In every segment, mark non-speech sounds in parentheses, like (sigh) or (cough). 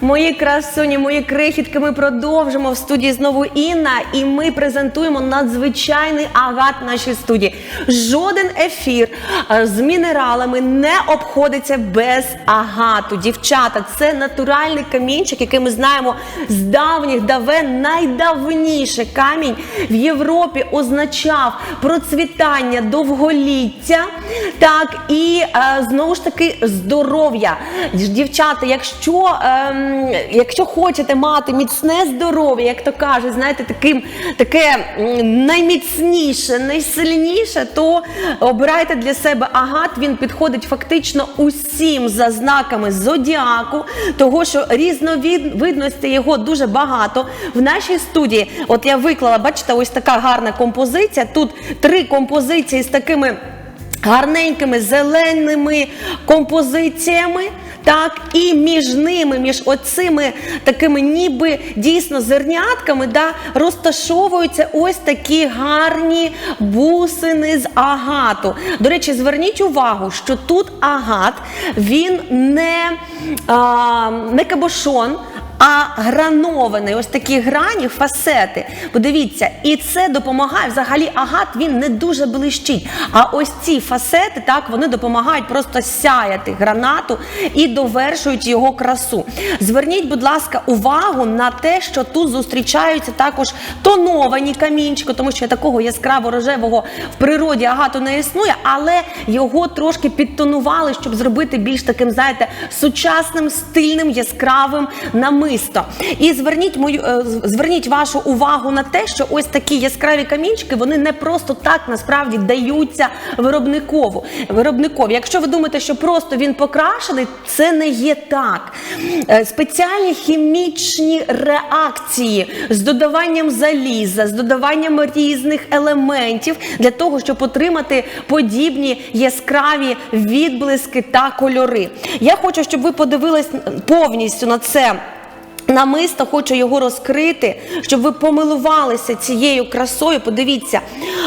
Мої красуні, мої крихітки, ми продовжимо в студії знову Інна, і ми презентуємо надзвичайний агат нашій студії. Жоден ефір е, з мінералами не обходиться без агату. Дівчата, це натуральний камінчик, який ми знаємо з давніх давен. Найдавніший камінь в Європі означав процвітання, довголіття, так і е, знову ж таки здоров'я. Дівчата, якщо, ем, якщо хочете мати міцне здоров'я, як то кажуть, знаєте, таким, таке найміцніше, найсильніше, то обирайте для себе агат. Він підходить фактично усім за знаками зодіаку, того що різновидності його дуже багато. В нашій студії, от я виклала, бачите, ось така гарна композиція. Тут три композиції з такими гарненькими зеленими композиціями. Так, і між ними, між оцими такими ніби дійсно зернятками, да, розташовуються ось такі гарні бусини з агату. До речі, зверніть увагу, що тут агат він не, а, не кабошон. А гранований, ось такі грані, фасети. Подивіться, і це допомагає. Взагалі, агат він не дуже блищить. А ось ці фасети, так, вони допомагають просто сяяти гранату і довершують його красу. Зверніть, будь ласка, увагу на те, що тут зустрічаються також тоновані камінчики, тому що такого яскраво рожевого в природі агату не існує, але його трошки підтонували, щоб зробити більш таким, знаєте, сучасним, стильним, яскравим намистом. І зверніть мою е, зверніть вашу увагу на те, що ось такі яскраві камінчики вони не просто так насправді даються виробникову. Виробникові. Якщо ви думаєте, що просто він покрашений, це не є так. Е, Спеціальні хімічні реакції з додаванням заліза, з додаванням різних елементів для того, щоб отримати подібні яскраві відблиски та кольори. Я хочу, щоб ви подивились повністю на це. Намисто хочу його розкрити, щоб ви помилувалися цією красою. Подивіться,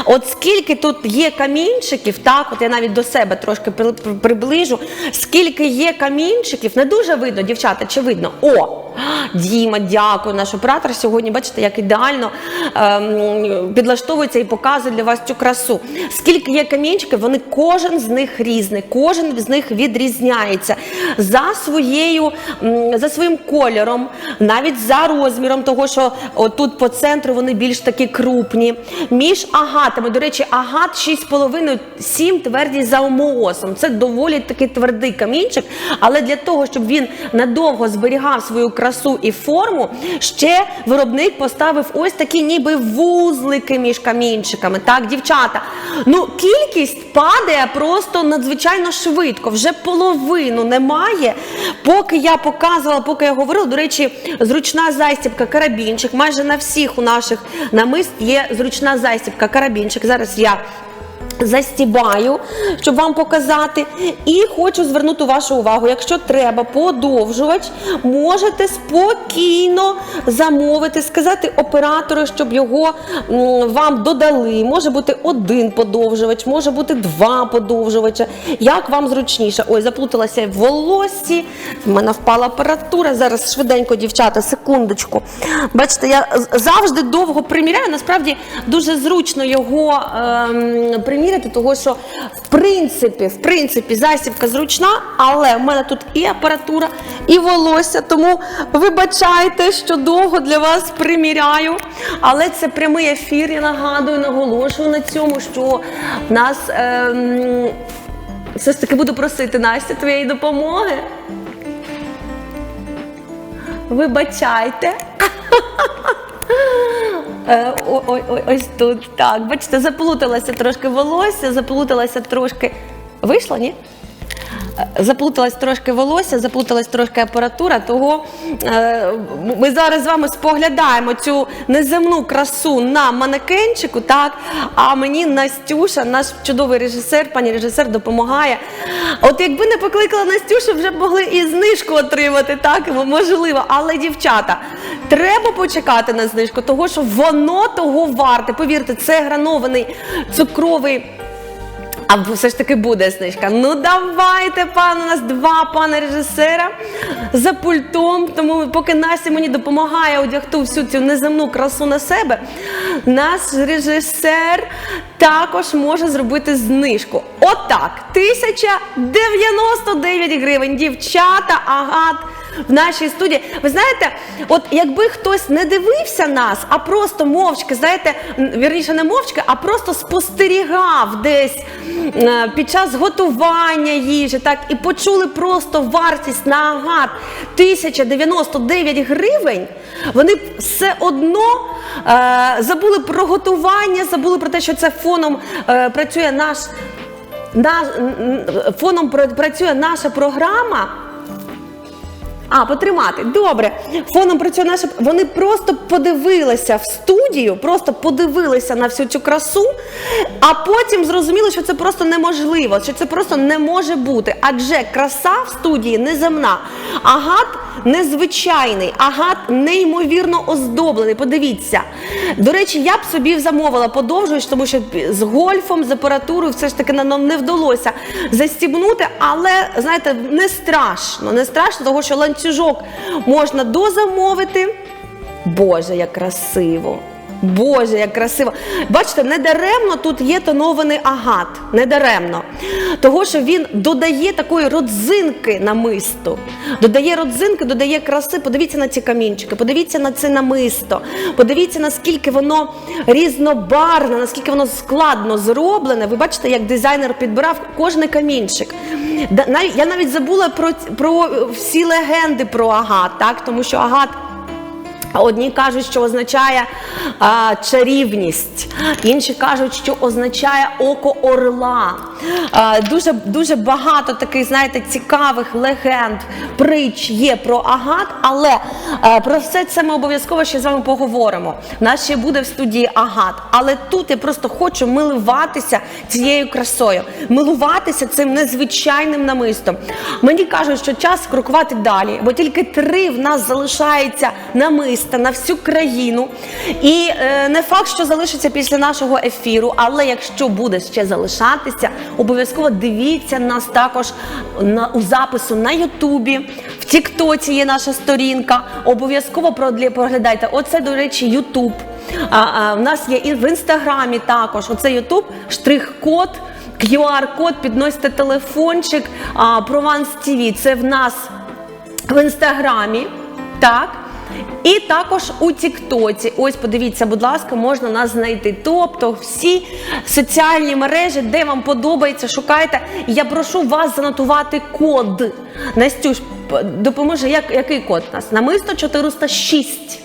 от скільки тут є камінчиків, так, от я навіть до себе трошки при- при- приближу, скільки є камінчиків, не дуже видно, дівчата, чи видно? О! Діма, дякую, наш оператор сьогодні, бачите, як ідеально ем, підлаштовується і показує для вас цю красу. Скільки є камінчиків, вони кожен з них різний, кожен з них відрізняється за своєю, за своїм кольором, навіть за розміром, того, що тут по центру вони більш такі крупні. Між агатами, до речі, агат 6,5-7 твердість за омоосом. Це доволі такий твердий камінчик, але для того, щоб він надовго зберігав свою красу і форму, ще виробник поставив ось такі ніби вузлики між камінчиками. Так, дівчата. Ну, кількість падає просто надзвичайно швидко. Вже половину немає. Поки я показувала, поки я говорила, до речі, зручна застібка, карабінчик. Майже на всіх у наших намист є зручна застібка, карабінчик. Зараз я застібаю, щоб вам показати. І хочу звернути вашу увагу, якщо треба подовжувач, можете спокійно замовити, сказати оператору, щоб його вам додали. Може бути один подовжувач, може бути два подовжувача. Як вам зручніше? Ой, заплуталася в волоссі, в мене впала апаратура. Зараз швиденько, дівчата, секундочку. Бачите, я завжди довго приміряю. Насправді дуже зручно його ем, приміряти, тому що в принципі, в принципі, засібка зручна, але в мене тут і апаратура, і волосся. Тому вибачайте, що довго для вас приміряю. Але це прямий ефір. Я нагадую, наголошую на цьому, що в нас. Ем, все ж таки буду просити Настя твоєї допомоги. Вибачайте. (laughs) Е, о- ой, ось тут. Так, бачите, заплуталася трошки волосся, заплуталася трошки. Вийшло, ні? Заплуталась трошки волосся, заплуталась трошки апаратура, того е, ми зараз з вами споглядаємо цю неземну красу на манекенчику, так? А мені Настюша, наш чудовий режисер, пані режисер, допомагає. От якби не покликала Настюшу, вже б могли і знижку отримати, так? Можливо. Але, дівчата, треба почекати на знижку, того що воно того варте. Повірте, це гранований цукровий А все ж таки буде знижка. Ну давайте, пан, у нас два пана режисера за пультом. Тому поки Настя мені допомагає одягти всю цю неземну красу на себе, наш режисер також може зробити знижку. Отак, 1099 гривень. Дівчата, агат. В нашій студії, ви знаєте, от якби хтось не дивився нас, а просто мовчки, знаєте, вірніше не мовчки, а просто спостерігав десь е, під час готування їжі, так і почули просто вартість на агат 1099 гривень. Вони б все одно е, забули про готування, забули про те, що це фоном е, працює наш. Наш фоном пра- працює наша програма. А, потримати. Добре. Фоном працює наша. Вони просто подивилися в студію, просто подивилися на всю цю красу, а потім зрозуміли, що це просто неможливо, що це просто не може бути. Адже краса в студії неземна. Агат незвичайний, агат неймовірно оздоблений. Подивіться. До речі, я б собі замовила подовжуюсь, тому що з гольфом, з апаратурою все ж таки нам не вдалося застібнути, але знаєте, не страшно. Не страшно, тому що ланцюжок можна дозамовити. Боже, як красиво! Боже, як красиво. Бачите, недаремно тут є тонований агат. Недаремно. Того, що він додає такої родзинки намисту. Додає родзинки, додає краси. Подивіться на ці камінчики, подивіться на це намисто. Подивіться, наскільки воно різнобарвне, наскільки воно складно зроблене. Ви бачите, як дизайнер підбирав кожний камінчик. Я навіть забула про, про всі легенди про агат, так? тому що агат. Одні кажуть, що означає а, чарівність, інші кажуть, що означає око орла. А, дуже, дуже багато таких, знаєте, цікавих легенд, притч є про агат, але а, про все це ми обов'язково ще з вами поговоримо. Нас ще буде в студії агат. Але тут я просто хочу милуватися цією красою, милуватися цим незвичайним намистом. Мені кажуть, що час крокувати далі, бо тільки три в нас залишається намиста на всю країну. І е, не факт, що залишиться після нашого ефіру, але якщо буде ще залишатися, обов'язково дивіться нас також на у запису на Ютубі, в Тіктоці є наша сторінка. Обов'язково проглядайте. Оце, до речі, Ютуб. В нас є і в інстаграмі також. Оце Ютуб, штрих-код. QR-код, підносите телефончик, Provanс TV. Це в нас в інстаграмі, так. І також у Тіктоці. Ось подивіться, будь ласка, можна нас знайти. Тобто всі соціальні мережі, де вам подобається, шукайте. Я прошу вас занотувати код. Настюш, допоможе, як, який код у нас? Намисто 406.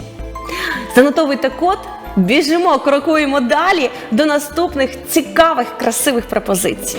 Занотовуйте код, біжимо, крокуємо далі до наступних цікавих, красивих пропозицій.